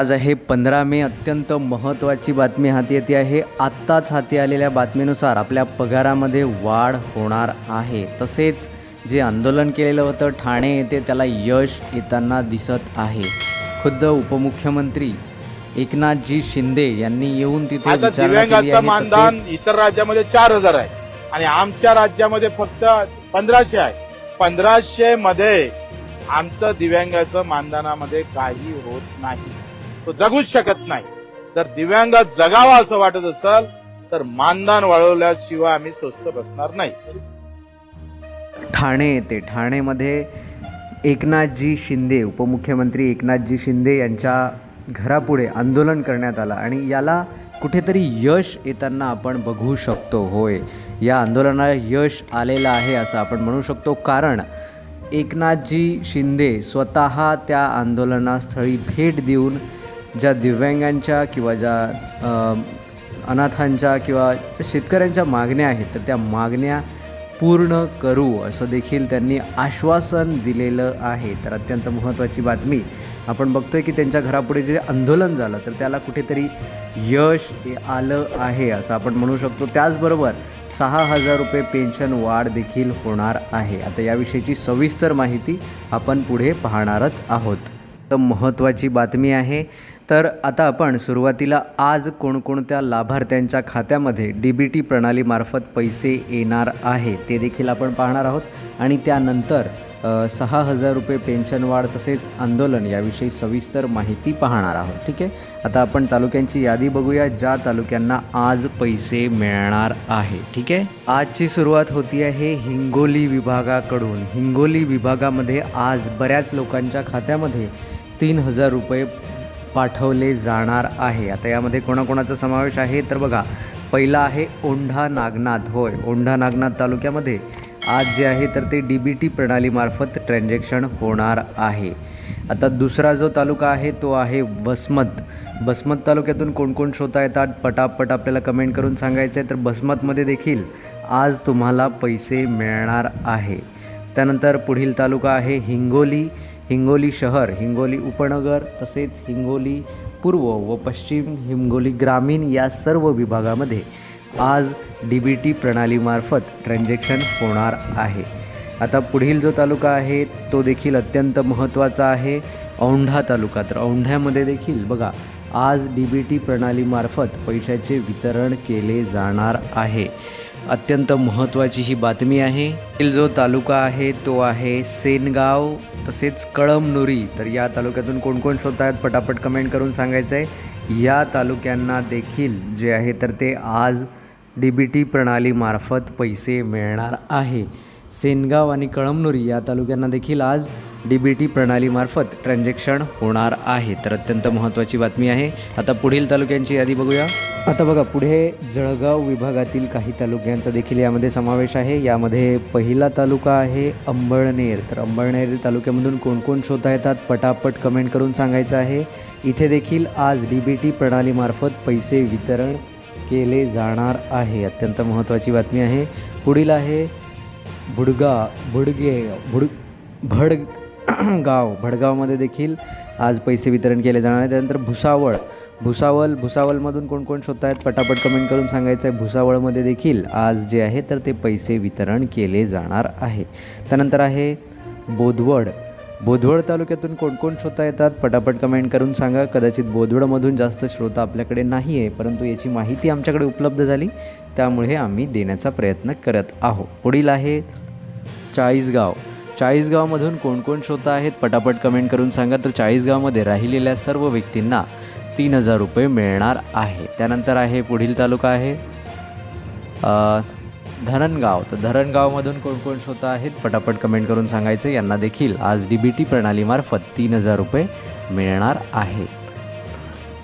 आज आहे पंधरा मे अत्यंत महत्त्वाची बातमी हाती येते आहे. आत्ताच हाती आलेल्या बातमीनुसार आपल्या पगारामध्ये वाढ होणार आहे. तसेच जे आंदोलन केलेलं होतं ठाणे येथे त्याला यश येताना दिसत आहे. खुद्द उपमुख्यमंत्री एकनाथजी शिंदे यांनी येऊन तिथे दिव्यांगाचं मानधन इतर राज्यामध्ये चार हजार आहे. आणि आमच्या राज्यामध्ये फक्त पंधराशे आहे. पंधराशे मध्ये आमचं दिव्यांगाचं मानधनामध्ये काही होत नाही. तो जगूच शकत नाही. जर दिव्यांग जगावा असं वाटत असेल तर मानधन वळवल्याशिवाय आम्ही स्वस्त बसणार नाही. ठाणे येते. ठाणेमध्ये एकनाथजी शिंदे उपमुख्यमंत्री एकनाथजी शिंदे यांच्या घरापुढे आंदोलन करण्यात आलं आणि याला कुठेतरी यश येताना आपण बघू शकतो. होय या आंदोलनाला यश आलेलं आहे असं आपण म्हणू शकतो. कारण एकनाथजी शिंदे स्वतः त्या आंदोलनास्थळी भेट देऊन ज्या दिव्यांगांच्या किंवा ज्या अनाथांच्या किंवा ज्या शेतकऱ्यांच्या मागण्या आहेत तर त्या मागण्या पूर्ण करू असं देखील त्यांनी आश्वासन दिलेलं आहे. तर अत्यंत महत्त्वाची बातमी. आपण बघतोय की त्यांच्या घरापुढे जे आंदोलन झालं तर त्याला कुठेतरी यश आलं आहे असं आपण म्हणू शकतो. त्याचबरोबर सहा हजार रुपये पेन्शन वाढ देखील होणार आहे. आता याविषयीची सविस्तर माहिती आपण पुढे पाहणारच आहोत. तर महत्त्वाची बातमी आहे तर आता आपण सुरुवातीला आज कोणकोणत्या लाभार्थ्यांच्या खात्यामध्ये डी बी टी प्रणालीमार्फत पैसे येणार आहे ते देखील आपण पाहणार आहोत. आणि त्यानंतर सहा हजार रुपये पेन्शन वाढ तसेच आंदोलन याविषयी सविस्तर माहिती पाहणार आहोत. ठीक आहे? आता आपण तालुक्यांची यादी बघूया ज्या तालुक्यांना आज पैसे मिळणार आहे. ठीक आहे? आजची सुरुवात होती आहे हिंगोली विभागाकडून. हिंगोली विभागामध्ये आज बऱ्याच लोकांच्या खात्यामध्ये तीन हजार रुपये पाठवले जाणार आहे. आता यामध्ये कोणाकोणाचा समावेश आहे? तर बघा पहिला आहे ओंढा नागनाथ. होय ओंढा नागनाथ तालुक्यामध्ये आज जे आहे तर ते डी बी टी प्रणालीमार्फत ट्रान्झॅक्शन होणार आहे. आता दुसरा जो तालुका आहे तो आहे वसमत. बसमत तालुक्यातून कोण कोण श्रोता येतात? पटापट आपल्याला कमेंट करून सांगायचं आहे तर बसमतमध्ये देखील आज तुम्हाला पैसे मिळणार आहे. त्यानंतर पुढील तालुका आहे हिंगोली. हिंगोली शहर हिंगोली उपनगर तसेच हिंगोली पूर्व व पश्चिम हिंगोली ग्रामीण या सर्व विभागामध्ये आज डी बी टी प्रणालीमार्फत ट्रान्झॅक्शन होणार आहे. आता पुढील जो तालुका आहे तो देखील अत्यंत महत्त्वाचा आहे. औंढा तालुका तर औंढ्यामध्ये देखील बघा आज डी बी टी प्रणालीमार्फत पैशाचे वितरण केले जाणार आहे. अत्यंत महत्त्वाची ही बातमी आहे. जो तालुका आहे तो आहे सेनगाव तसेच कळमनुरी. तर या तालुक्यातून कोण कोण श्रोत आहेत पटापट कमेंट करून सांगायचं आहे या तालुक्यांना देखील जे आहे तर ते आज डी बी टी प्रणालीमार्फत पैसे मिळणार आहे. सेनगाव आणि कळमनुरी या तालुक्यांना देखील आज डी बी टी प्रणालीमार्फत ट्रान्झॅक्शन होणार आहे. तर अत्यंत महत्त्वाची बातमी आहे. आता पुढील तालुक्यांची यादी बघूया. आता बघा पुढे जळगाव विभागातील काही तालुक्यांचा देखील यामध्ये समावेश आहे. यामध्ये पहिला तालुका आहे अंबळनेर. तर अंबळनेर तालुक्यामधून कोण कोण शोधता येतात? पटापट कमेंट करून सांगायचं आहे. इथे देखील आज डी बी टी प्रणालीमार्फत पैसे वितरण केले जाणार आहे. अत्यंत महत्त्वाची बातमी आहे. पुढील आहे बुडगा बुडगे बुड भड गाव भडगावमध्ये देखील आज पैसे वितरण केले जाणार आहे. त्यानंतर भुसावळ. भुसावळ भुसावळमधून कोण कोण शोधत आहेत पटापट कमेंट करून सांगायचं आहे भुसावळमध्ये देखील आज जे आहे तर ते पैसे वितरण केले जाणार आहे. त्यानंतर आहे बोधवड. बोधवड तालुक्यातून कोण कोण श्रोता येतात? पटापट कमेंट करून सांगा. कदाचित बोधवडमधून जास्त श्रोता आपल्याकडे नाही आहे परंतु याची माहिती आमच्याकडे उपलब्ध झाली. त्यामुळे आम्ही देण्याचा प्रयत्न करत आहोत. पुढील आहे चाळीसगाव. चाळीसगावमधून कोण कोण श्रोता आहेत पटापट कमेंट करून सांगा. तर चाळीसगावमध्ये राहिलेल्या सर्व व्यक्तींना तीन हजार रुपये मिळणार आहे. त्यानंतर आहे पुढील तालुका आहे धरणगाव. तर धरणगावमधून कोण कोण श्रोता आहेत पटापट कमेंट करून सांगायचं. यांना देखील आज डी बी टी प्रणालीमार्फत तीन हजार रुपये मिळणार आहे.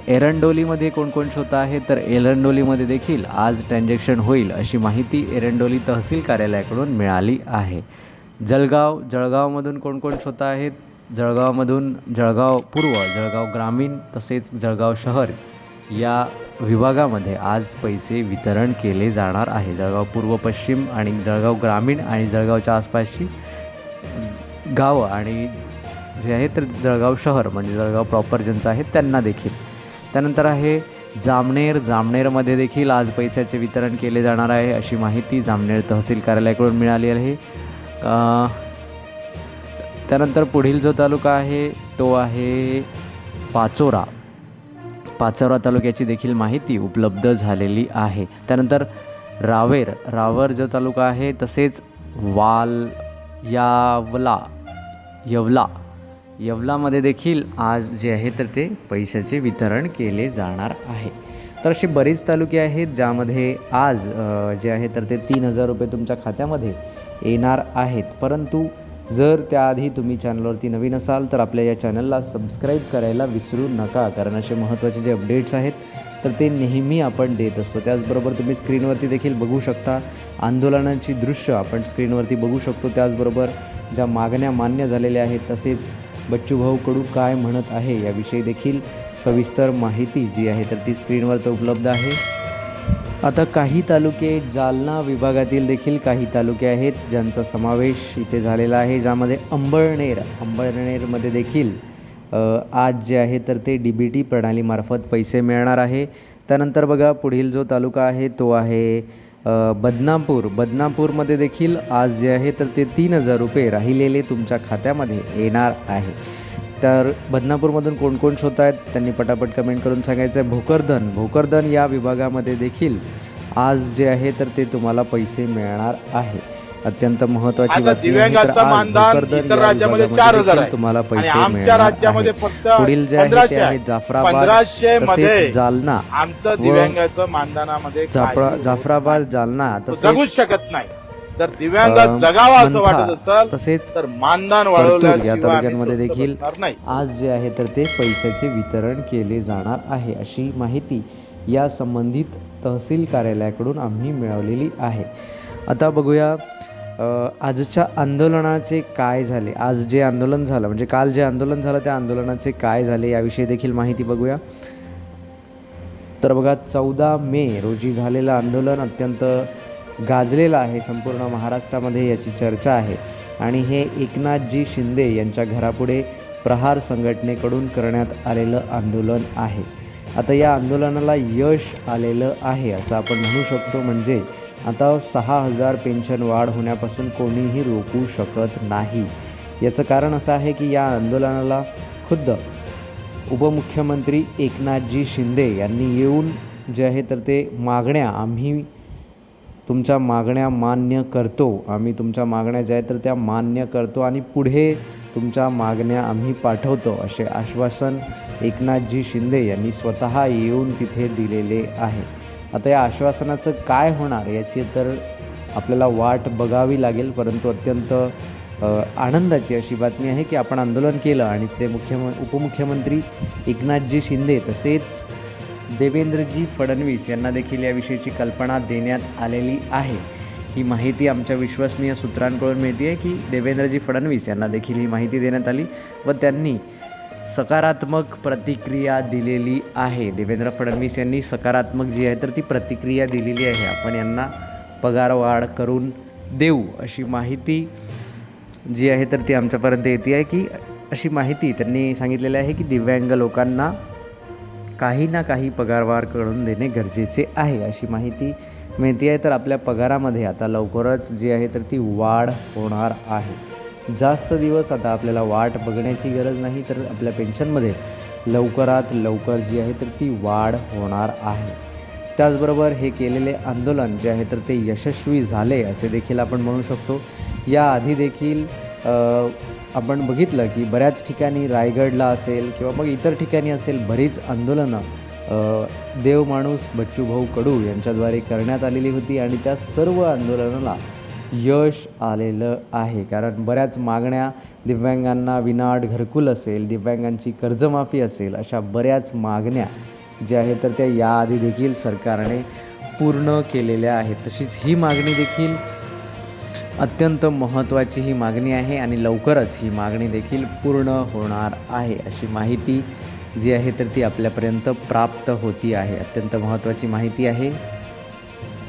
एरंडोलीमध्ये कोण कोण श्रोता आहेत तर एरंडोलीमध्ये देखील आज ट्रान्झॅक्शन होईल अशी माहिती एरंडोली तहसील कार्यालयाकडून मिळाली आहे. जळगाव जळगावमधून कोण कोण श्रोता आहेत? जळगावमधून जळगाव पूर्व जळगाव ग्रामीण तसेच जळगाव शहर या विभागामध्ये आज पैसे वितरण केले जाणार आहे. जळगाव पूर्व पश्चिम आणि जळगाव ग्रामीण आणि जळगावच्या आसपासची गावं आणि जे आहे तर जळगाव शहर म्हणजे जळगाव प्रॉपर ज्यांचं आहे त्यांना देखील. त्यानंतर आहे जामनेर. जामनेरमध्ये देखील आज पैशाचे वितरण केले जाणार आहे अशी माहिती जामनेर तहसील कार्यालयाकडून मिळाली आहे. त्यानंतर पुढील जो तालुका आहे तो आहे पाचोरा. पाचोरा तालुक्याची देखील माहिती उपलब्ध झालेली आहे. त्यानंतर रावेर रावर जो तालुका आहे तसेच वाल यावला यवला यवलामध्ये देखील आज जे आहे तर ते पैशाचे वितरण केले जाणार आहे. तर असे बरेच तालुके आहेत ज्यामध्ये आज जे आहे तर ते तीन हजार रुपये तुमच्या खात्यामध्ये येणार आहेत. परंतु जर त्याआधी तुम्ही चॅनलवरती नवीन असाल तर आपल्या या चॅनलला सबस्क्राईब करायला विसरू नका कारण असे महत्त्वाचे जे अपडेट्स आहेत तर ते नेहमी आपण देत असतो. त्याचबरोबर तुम्ही स्क्रीनवरती देखील बघू शकता आंदोलनाची दृश्य आपण स्क्रीनवरती बघू शकतो. त्याचबरोबर ज्या मागण्या मान्य झालेल्या आहेत तसेच बच्चूभाऊ कडू काय म्हणत आहे याविषयी देखील सविस्तर माहिती जी आहे तर ती स्क्रीनवर तर उपलब्ध आहे. आता काही तालुके जालना विभागातील देखील काही तालुके आहेत ज्यांचा समावेश इथे झालेला आहे ज्यामध्ये अंबळनेर अंबळनेरमध्ये देखील आज जे आहे तर ते डी बी टी प्रणालीमार्फत पैसे मिळणार आहे. त्यानंतर बघा पुढील जो तालुका आहे तो आहे बदनापूर बदनापूरमध्ये देखील आज जे आहे तर ते तीन हजार रुपये राहिलेले तुमच्या खात्यामध्ये येणार आहे. तर बदनापूरमधून कोण कोण शोध आहेत त्यांनी पटापट कमेंट करून सांगायचं आहे भोकरदन. भोकरदन या विभागामध्ये देखील आज जे आहे तर ते तुम्हाला पैसे मिळणार आहे. अत्यंत. तर दिव्यांगाचं आज मानधन इतर राज्यामध्ये चार हजार आहे तुम्हाला पैसे आमच्या राज्यामध्ये. फक्त पुढील जे आहे ते आहे. जाफराबादमध्ये जालना आमचं दिव्यांगाचं मानधनामध्ये जाफराबाद जालना जगूच शकत नाही जर दिव्यांग जगावा असं वाटत असेल तसेच तर मानधन या तालुक्यांमध्ये देखील आज जे आहे तर ते पैशाचे वितरण केले जाणार आहे अशी माहिती या संबंधित तहसील कार्यालयाकडून आम्ही मिळवलेली आहे आता बघूया आजच्या आंदोलनाचे काय झाले? आज जे आंदोलन झालं म्हणजे काल जे आंदोलन झालं त्या आंदोलनाचे काय झाले याविषयी देखील माहिती बघूया. तर बघा चौदा मे रोजी झालेलं आंदोलन अत्यंत गाजलेलं आहे संपूर्ण महाराष्ट्रामध्ये याची चर्चा आहे. आणि हे एकनाथजी शिंदे यांच्या घरापुढे प्रहार संघटनेकडून करण्यात आलेलं आंदोलन आहे. आता या आंदोलनाला यश आलेलं आहे असं आपण म्हणू शकतो म्हणजे आता सहा हजार पेन्शन वाढ होण्यापासून कोणीही रोखू शकत नाही. याचं कारण असं आहे की या आंदोलनाला खुद्द उपमुख्यमंत्री एकनाथजी शिंदे यांनी येऊन जे आहे तर ते मागण्या आम्ही तुमच्या मागण्या मान्य करतो. आम्ही तुमच्या मागण्या ज्या आहेत तर त्या मान्य करतो आणि पुढे तुमच्या मागण्या आम्ही पाठवतो असे आश्वासन एकनाथजी शिंदे यांनी स्वतः येऊन तिथे दिलेले आहे. आता या आश्वासनाचं काय होणार याची तर आपल्याला वाट बघावी लागेल परंतु अत्यंत आनंदाची अशी बातमी आहे की आपण आंदोलन केलं आणि ते मुख्यम उपमुख्यमंत्री एकनाथजी शिंदे तसेच देवेंद्रजी फडणवीस यांना देखील याविषयीची कल्पना देण्यात आलेली आहे. ही माहिती आमच्या विश्वसनीय सूत्रांकडून मिळते आहे की देवेंद्रजी फडणवीस यांना देखील ही माहिती देण्यात आली व त्यांनी सकारात्मक प्रतिक्रिया दिलेली आहे. देवेंद्र फडणवीस यांनी सकारात्मक जी आहे तर ती प्रतिक्रिया दिलेली आहे. आपण यांना पगारवाढ करून देऊ अशी माहिती जी आहे तर ती आमच्यापर्यंत येते आहे की अशी माहिती त्यांनी सांगितलेली आहे की दिव्यांग लोकांना काही ना काही पगारवाढ करून देणे गरजेचे आहे अशी माहिती मिळते आहे. तर आपल्या पगारामध्ये आता लवकरच जी आहे तर ती वाढ होणार आहे. जास्त दिवस आता आपल्याला वाट बघण्याची गरज नाही तर आपल्या पेन्शनमध्ये लवकरात लवकर जी आहे तर ती वाढ होणार आहे. त्याचबरोबर हे केलेले आंदोलन जे आहे तर ते यशस्वी झाले असे देखील आपण म्हणू शकतो. याआधी देखील आपण बघितलं की बऱ्याच ठिकाणी रायगडला असेल किंवा मग इतर ठिकाणी असेल बरीच आंदोलनं देव माणूस बच्चूभाऊ कडू यांच्याद्वारे करण्यात आलेली होती आणि त्या सर्व आंदोलनाला यश आलेलं आहे. कारण बऱ्याच मागण्या दिव्यांगांना विनाट घरकुल असेल दिव्यांगांची कर्जमाफी असेल अशा बऱ्याच मागण्या ज्या आहेत तर त्या याआधी देखील सरकारने पूर्ण केलेल्या आहेत. तशीच ही मागणी देखील अत्यंत महत्त्वाची ही मागणी आहे आणि लवकरच ही मागणी देखील पूर्ण होणार आहे. अशी माहिती जी आहे तर ती आपल्यापर्यंत प्राप्त होती आहे. अत्यंत महत्त्वाची माहिती आहे.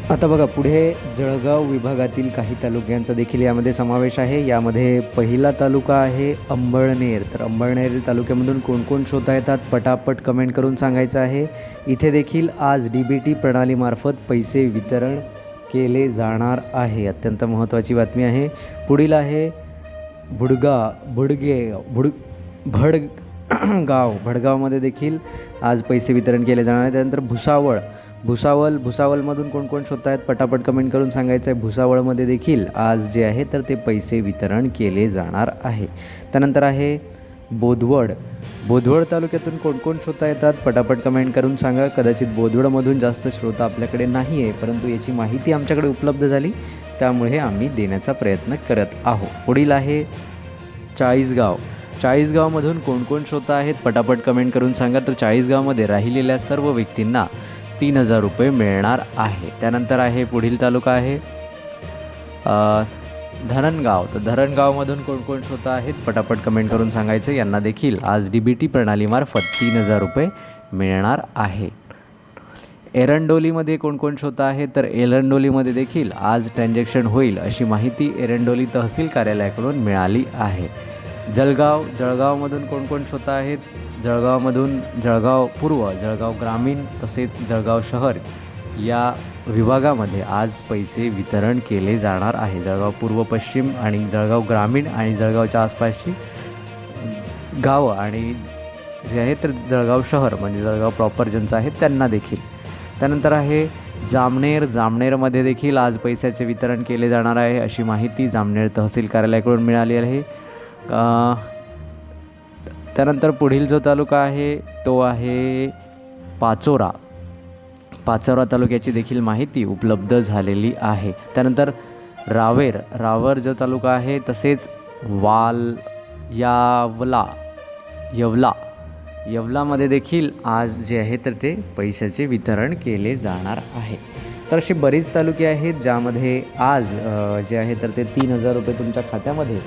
आता बघा पुढे जळगाव विभागातील काही तालुक्यांचा देखील यामध्ये समावेश आहे. यामध्ये पहिला तालुका आहे अंबळनेर. तर अंबळनेर तालुक्यामधून कोण कोण शोधता येतात? पटापट कमेंट करून सांगायचं आहे. इथे देखील आज डी बी टी प्रणालीमार्फत पैसे वितरण केले जाणार आहे. अत्यंत महत्त्वाची बातमी आहे. पुढील आहे बुडगा भुडगे भुड भड गाव. भडगावमध्ये देखील आज पैसे वितरण केले जाणार आहे. त्यानंतर भुसावळ. भुसावळ भुसावळमधून कोण कोण आहेत पटापट कमेंट करून सांगायचं आहे भुसावळमध्ये देखील आज जे आहे तर ते पैसे वितरण केले जाणार आहे. त्यानंतर आहे बोधवड. बोधवड तालुक्यातून कोण कोण श्रोता येतात पटापट कमेंट करून सांगा. कदाचित बोधवडमधून जास्त श्रोता आपल्याकडे नाही आहे परंतु याची माहिती आमच्याकडे उपलब्ध झाली. त्यामुळे आम्ही देण्याचा प्रयत्न करत आहोत. पुढील आहे चाळीसगाव. चाळीसगावमधून कोण कोण श्रोता आहेत पटापट कमेंट करून सांगा. तर चाळीसगावमध्ये राहिलेल्या सर्व व्यक्तींना तीन हजार रुपये मिळणार आहे. त्यानंतर आहे पुढील तालुका आहे धरणगाव. तर धरणगावमधून कोण कोण श्रोता आहेत? पटापट कमेंट करून सांगायचं यांना देखील आज डी बी टी प्रणालीमार्फत तीन हजार रुपये मिळणार आहे. एरंडोलीमध्ये कोण कोण श्रोता आहेत? तर एरंडोलीमध्ये देखील आज ट्रान्झॅक्शन होईल अशी माहिती एरंडोली तहसील कार्यालयाकडून मिळाली आहे. जळगाव जळगावमधून कोण कोण श्रोता आहेत? जळगावमधून जळगाव पूर्व जळगाव ग्रामीण तसेच जळगाव शहर या विभागामध्ये आज पैसे वितरण केले जाणार आहे. जळगाव पूर्व पश्चिम आणि जळगाव ग्रामीण आणि जळगावच्या आसपासची गावं आणि जे आहे तर जळगाव शहर म्हणजे जळगाव प्रॉपर ज्यांचं आहे त्यांना देखील. त्यानंतर आहे जामनेर. जामनेरमध्ये देखील आज पैशाचे वितरण केले जाणार आहे अशी माहिती जामनेर तहसील कार्यालयाकडून मिळाली आहे. त्यानंतर पुढील जो तालुका आहे तो आहे पाचोरा. पाचोरा तालुक्याची देखील माहिती उपलब्ध झालेली आहे. त्यानंतर रावेर. रावर जो तालुका आहे तसेच वाल यावला येवला. येवलामध्ये देखील आज जे आहे तर ते पैशाचे वितरण केले जाणार आहे. तर असे बरीच तालुके आहेत ज्यामध्ये आज जे आहे तर ते तीन हजार रुपये तुमच्या खात्यामध्ये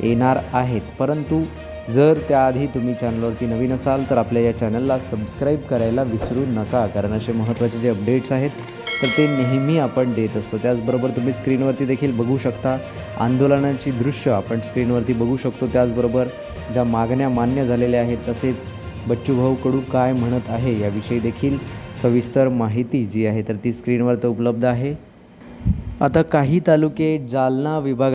येणार आहेत. परंतु जर त्याआधी तुम्ही चॅनलवरती नवीन असाल तर आपल्या या चॅनलला सबस्क्राईब करायला विसरू नका कारण असे महत्त्वाचे जे अपडेट्स आहेत तर ते नेहमी आपण देत असतो. त्याचबरोबर तुम्ही स्क्रीनवरती देखील बघू शकता आंदोलनाची दृश्य आपण स्क्रीनवरती बघू शकतो. त्याचबरोबर ज्या मागण्या मान्य झालेल्या आहेत तसेच बच्चूभाऊ कडू काय म्हणत आहे याविषयी देखील सविस्तर माहिती जी आहे तर ती स्क्रीनवर तर उपलब्ध आहे. आता काही तालुके जालना विभाग